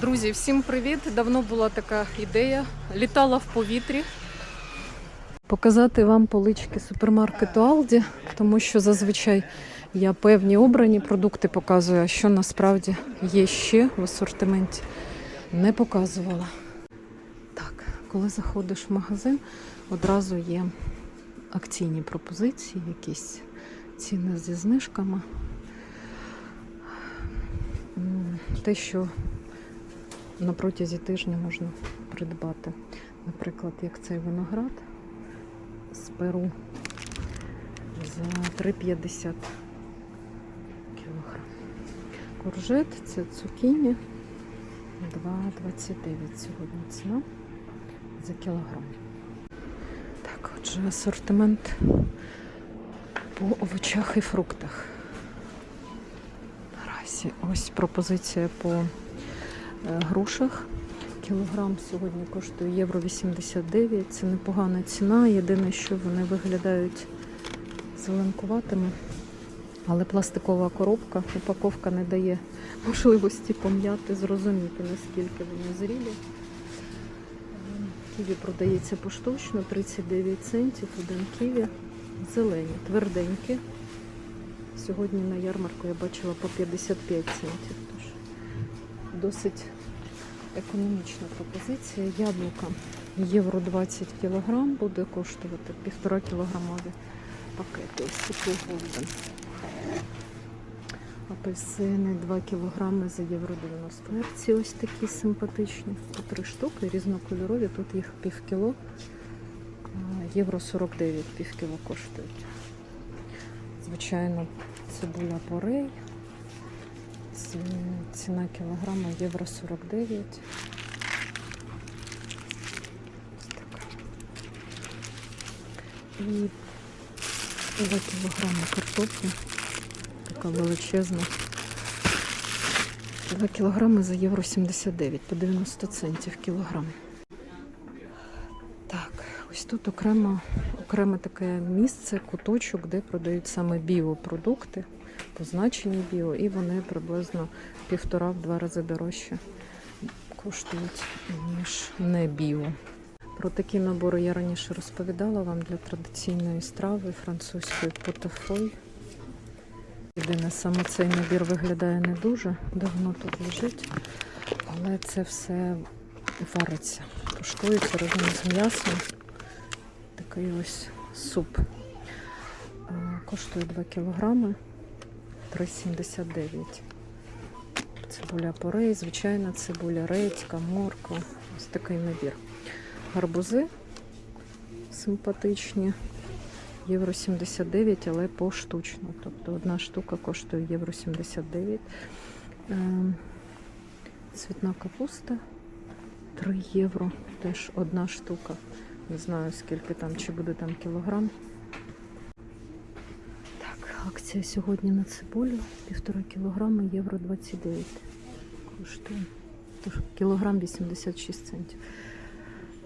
Друзі, всім привіт! Давно була така ідея. Літала в повітрі. Показати вам полички супермаркету Aldi, тому що зазвичай я певні обрані продукти показую, а що насправді є ще в асортименті, не показувала. Так, коли заходиш в магазин, одразу є акційні пропозиції, якісь ціни зі знижками. Те, що на протязі тижня можна придбати. Наприклад, як цей виноград з Перу за 3,50 кілограм. Коржет це цукіні 2,29 сьогодні ціна за кілограм. Так, отже, асортимент по овочах і фруктах. Наразі ось пропозиція по грушах. Кілограм сьогодні коштує євро 89. Це непогана ціна. Єдине, що вони виглядають зеленкуватими. Але пластикова коробка, упаковка не дає можливості пом'яти, зрозуміти, наскільки вони зрілі. Ківі продається поштучно, 39 центів, один ківі. Зелені, тверденькі. Сьогодні на ярмарку я бачила по 55 центів. Тож досить економічна пропозиція. Яблука євро 20 кг буде коштувати півтора кілограмові пакети. Ось такі голден. Апельсини 2 кг за євро 90. Перці ось такі симпатичні. По три штуки, різнокольорові. Тут їх пів кіло. Євро 49 пів кіло коштують. Звичайно, цибуля порей. Ці- Ціна кілограма євро 49. Ось така. І 2 кілограми картоплі. Така величезна. 2 кілограми за євро 79 по 90 центів кілограм. Так, ось тут окремо, окреме таке місце, куточок, де продають саме біопродукти, позначені біо, і вони приблизно півтора-два рази дорожче коштують, ніж не біо. Про такі набори я раніше розповідала вам для традиційної страви французької потефой. Єдине, саме цей набір виглядає не дуже, давно тут лежить, але це все вариться, тушкується разом з м'ясом. Такий ось суп. Е, Коштує 2 кілограми 3,79. Цибуля порей, звичайна цибуля, редька, морква. Ось такий набір. Гарбузи симпатичні. Євро 79, але поштучно. Тобто одна штука коштує євро 79. Ем, Цвітна капуста 3 євро. Теж одна штука. Не знаю скільки там, чи буде там кілограм. Акція сьогодні на цибулю. Півтора кілограма, євро 29. Коштує. Тож кілограм 86 центів.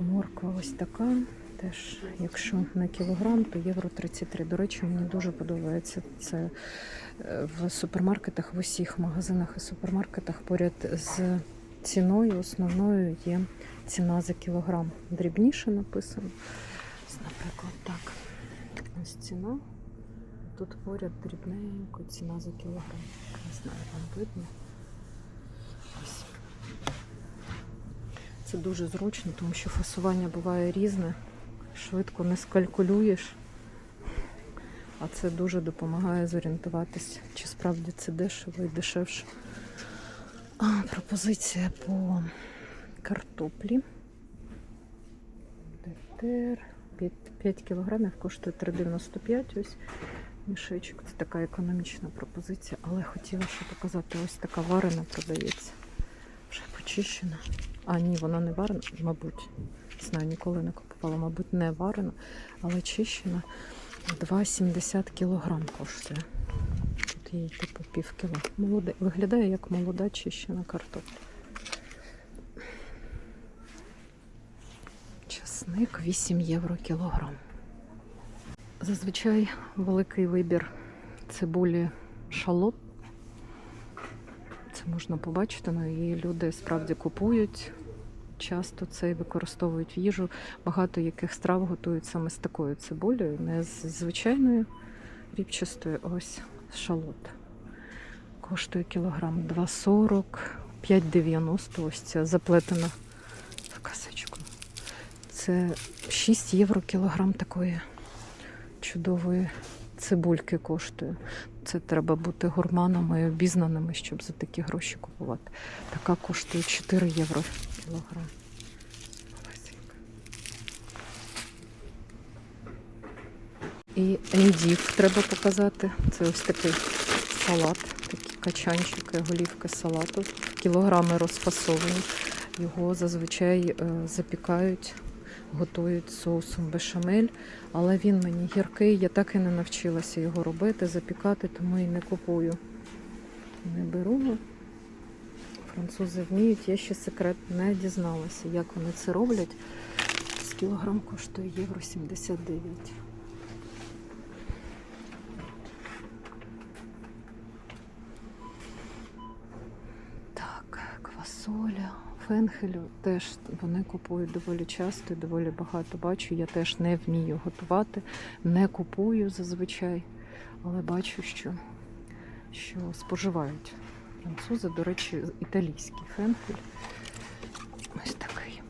Морква ось така. Теж, якщо на кілограм, то євро 33. До речі, мені дуже подобається це е, в супермаркетах, в усіх магазинах і супермаркетах поряд з ціною основною є ціна за кілограм. Дрібніше написано. Наприклад, так. Ось ціна. Тут поряд дрібненько ціна за кілограм. Не знаю, вам видно. Це дуже зручно, тому що фасування буває різне. Швидко не скалькулюєш. А це дуже допомагає зорієнтуватись, чи справді це дешево і дешевше. А, пропозиція по картоплі. ДТР 5, 5 кілограмів коштує 3,95 ось мішечок. Це така економічна пропозиція, але хотіла ще показати, ось така варена продається. Вже почищена. А, ні, вона не варена, мабуть. Знаю, ніколи не купувала, мабуть, не варена, але чищена. 2,70 кілограм коштує. Тут її типу пів кіло. Молоде. Виглядає як молода чищена картопля. Часник 8 євро кілограм. Зазвичай великий вибір цибулі шалот. Це можна побачити. Ну і люди справді купують. Часто це використовують в їжу. Багато яких страв готують саме з такою цибулею, не з звичайною ріпчастою, ось шалот. Коштує кілограм 2,40, 5,90. Ось ця заплетена в касочку. Це 6 євро кілограм такої чудової цибульки коштує. Це треба бути гурманами і обізнаними, щоб за такі гроші купувати. Така коштує 4 євро кілограм. І ендів треба показати. Це ось такий салат, такі качанчики, голівки салату. Кілограми розфасовані. Його зазвичай е, запікають, готують соусом бешамель, але він мені гіркий. Я так і не навчилася його робити, запікати, тому і не купую. Не беру. Французи вміють, я ще секрет не дізналася, як вони це роблять. З кілограм коштує євро 79. Так, квасоля, фенхелю теж вони купують доволі часто і доволі багато бачу. Я теж не вмію готувати, не купую зазвичай, але бачу, що, що споживають французи, до речі, італійський фенхель. Ось такий.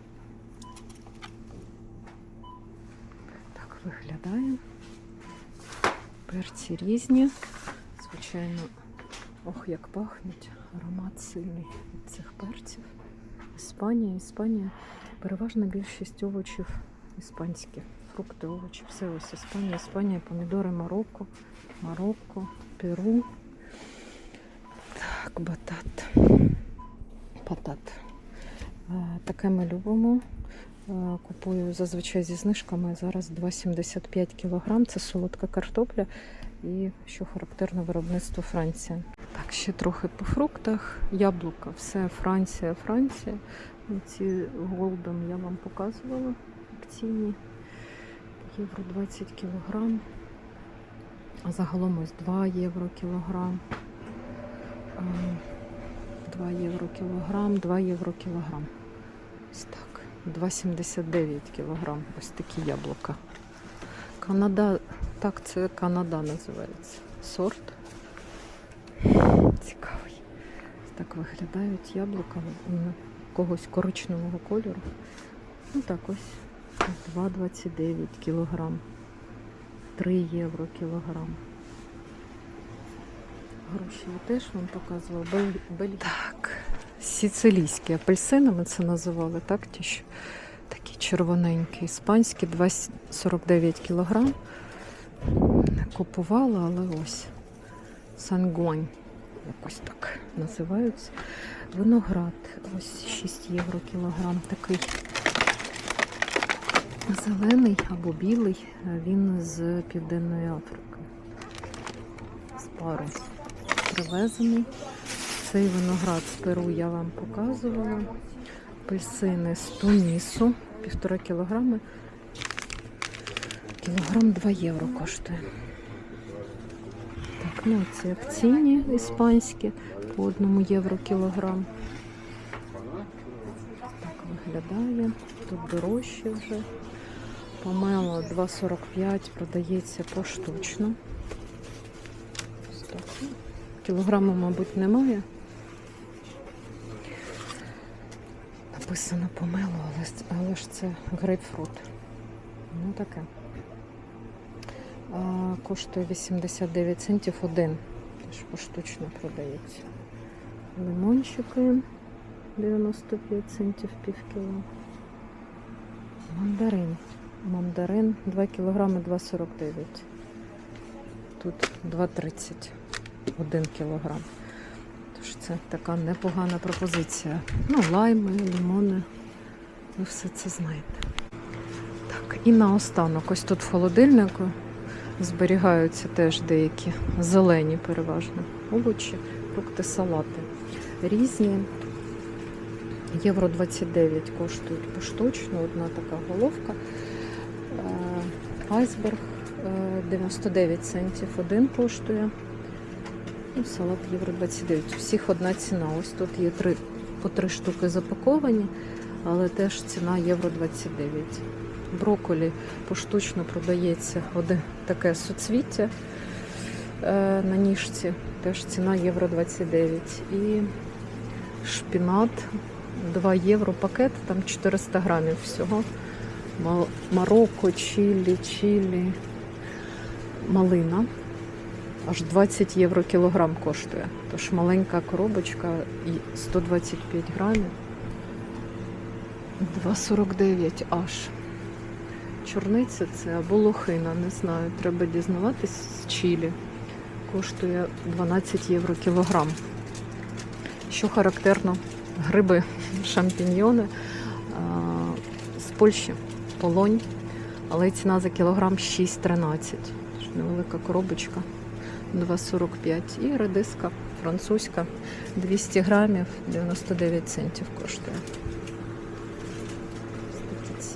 Так виглядає. Перці різні. Звичайно, ох, як пахнуть. Аромат сильний від цих перців. Іспанія, Іспанія. Переважна більшість овочів іспанські. Фрукти, овочі, все ось Іспанія, Іспанія, помідори Марокко, Марокко, Перу. Так, батат. Батат. Е, Таке ми любимо. Е, Купую зазвичай зі знижками. Зараз 2,75 кг. Це солодка картопля і, що характерно, виробництво Франція. Так, ще трохи по фруктах. Яблука, все Франція, Франція. Ці голден я вам показувала акційні. Євро 20 кілограм. А загалом ось 2 євро кілограм. 2 євро кілограм, 2 євро кілограм. Ось так. 2,79 кілограм. Ось такі яблука. Канада, так, це Канада називається. Сорт. Цікавий. Так виглядають яблука когось коричневого кольору. Ну так ось. 2,29 кілограм. 3 євро кілограм. Груші я теж вам показувала. Бель... Бель... Так, сицилійські апельсини ми це називали, так? Ті, що такі червоненькі, іспанські, 2,49 кілограм. Не купувала, але ось. Сангуань. Якось так називаються. Виноград. Ось 6 євро кілограм такий. Зелений або білий. Він з Південної Африки. З пару привезений. Цей виноград з Перу я вам показувала. Апельсини з Тунісу. Півтора кілограми. Кілограм 2 євро коштує. Так, ну це акційні іспанські по одному євро кілограм. Так виглядає. Тут дорожче вже. Помело 2,45 продається поштучно. Кілограму, мабуть, немає. Написано помело, але, але ж це грейпфрут. Ну таке. Коштує 89 центів один. Теж поштучно продається. Лимончики 95 центів пів кіло. Мандарин. Мандарин 2 кілограми 2,49. Тут 2,30 1 кілограм. Тож це така непогана пропозиція. Ну, лайми, лимони. Ви все це знаєте. Так, і наостанок, ось тут в холодильнику зберігаються теж деякі зелені переважно овочі, фрукти, салати. Різні. Євро 29 коштують поштучно, одна така головка. Е, Айсберг е, 99 центів один коштує. Ну, салат євро 29. У всіх одна ціна. Ось тут є три, по три штуки запаковані, але теж ціна євро 29. Брокколі поштучно продається одне таке суцвіття е, на ніжці. Теж ціна євро 29. І шпінат 2 євро пакет, там 400 грамів всього. Марокко, чилі, чилі, малина. Аж 20 євро кілограм коштує. Тож маленька коробочка і 125 грамів. 2,49 аж. Чорниця це або лохина, не знаю. Треба дізнаватись з чилі. Коштує 12 євро кілограм. Що характерно, гриби, шампіньйони з Польщі, полонь, але ціна за кілограм 6,13. Тож Невелика коробочка 2,45. І редиска французька 200 грамів 99 центів коштує.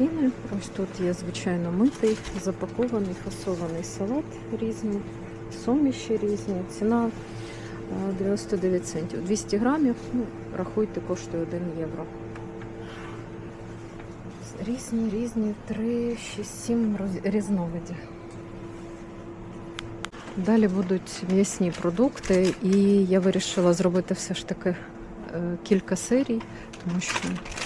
Ціни. Ось тут є звичайно митий, запакований, фасований салат різний, суміші різні. Ціна е, 99 центів. 200 грамів, ну, рахуйте, коштує 1 євро. Різні, різні, 3, 6, 7 роз- різновидів. Далі будуть м'ясні продукти, і я вирішила зробити все ж таки е, кілька серій, тому що е,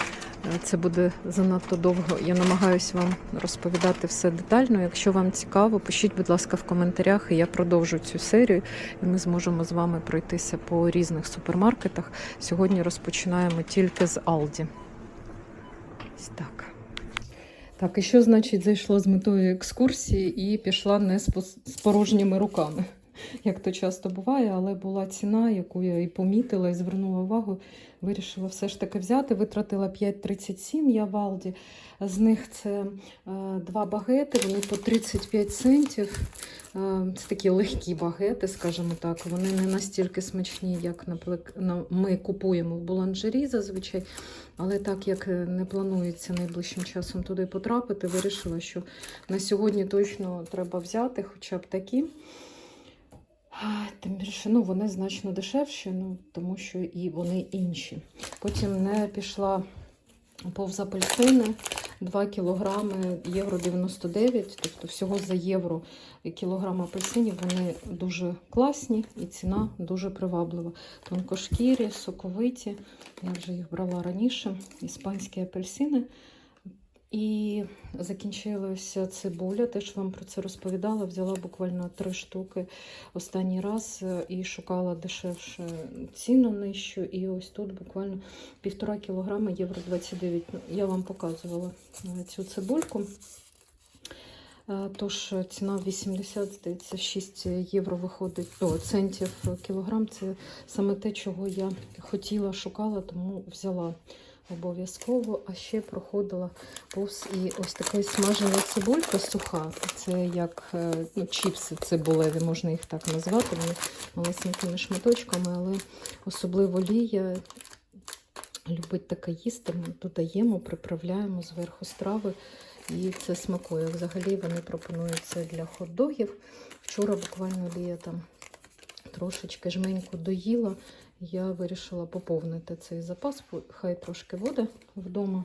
це буде занадто довго. Я намагаюся вам розповідати все детально. Якщо вам цікаво, пишіть, будь ласка, в коментарях, і я продовжу цю серію, і ми зможемо з вами пройтися по різних супермаркетах. Сьогодні розпочинаємо тільки з Алді. Так. Так, і що значить зайшло з метою екскурсії і пішла не з порожніми руками, як то часто буває, але була ціна, яку я і помітила, і звернула увагу. Вирішила все ж таки взяти. Витратила 5,37 я в. З них це е, два багети, вони по 35 центів. Е, Це такі легкі багети, скажімо так. Вони не настільки смачні, як ми купуємо в буланжері зазвичай. Але так як е, не планується найближчим часом туди потрапити, вирішила, що на сьогодні точно треба взяти хоча б такі. Тим більше, ну, вони значно дешевші, ну, тому що і вони інші. Потім не пішла повз апельсини 2 кілограми євро 99, тобто всього за євро кілограм апельсинів вони дуже класні і ціна дуже приваблива. Тонкошкірі, соковиті. Я вже їх брала раніше. Іспанські апельсини. І закінчилася цибуля, теж вам про це розповідала. Взяла буквально три штуки останній раз е, і шукала дешевше ціну нижчу. І ось тут буквально півтора кілограма євро 29. Ну, Я вам показувала е, цю цибульку. Е, Тож ціна 80, здається, 6 євро виходить о, центів кілограм. Це саме те, чого я хотіла, шукала, тому взяла обов'язково. А ще проходила повз і ось така смажена цибулька суха. Це як е, ну, чіпси цибулеві, можна їх так назвати. Вони малесенькими шматочками, але особливо Лія любить таке їсти. Ми додаємо, приправляємо зверху страви. І це смакує. Взагалі вони пропонуються для хот-догів. Вчора буквально Лія там трошечки жменьку доїла. Я вирішила поповнити цей запас, хай трошки буде вдома.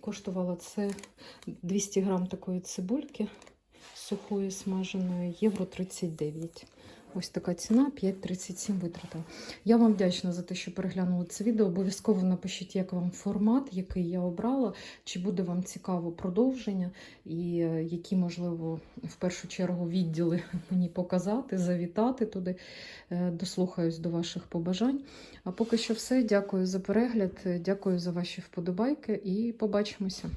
Коштувало це 200 грам такої цибульки сухої смаженої, євро 39. Ось така ціна, 5,37 витратила. Я вам вдячна за те, що переглянули це відео. Обов'язково напишіть, як вам формат, який я обрала, чи буде вам цікаво продовження, і е, які, можливо, в першу чергу відділи мені показати, завітати туди. Е, Дослухаюсь до ваших побажань. А поки що все. Дякую за перегляд, дякую за ваші вподобайки і побачимося.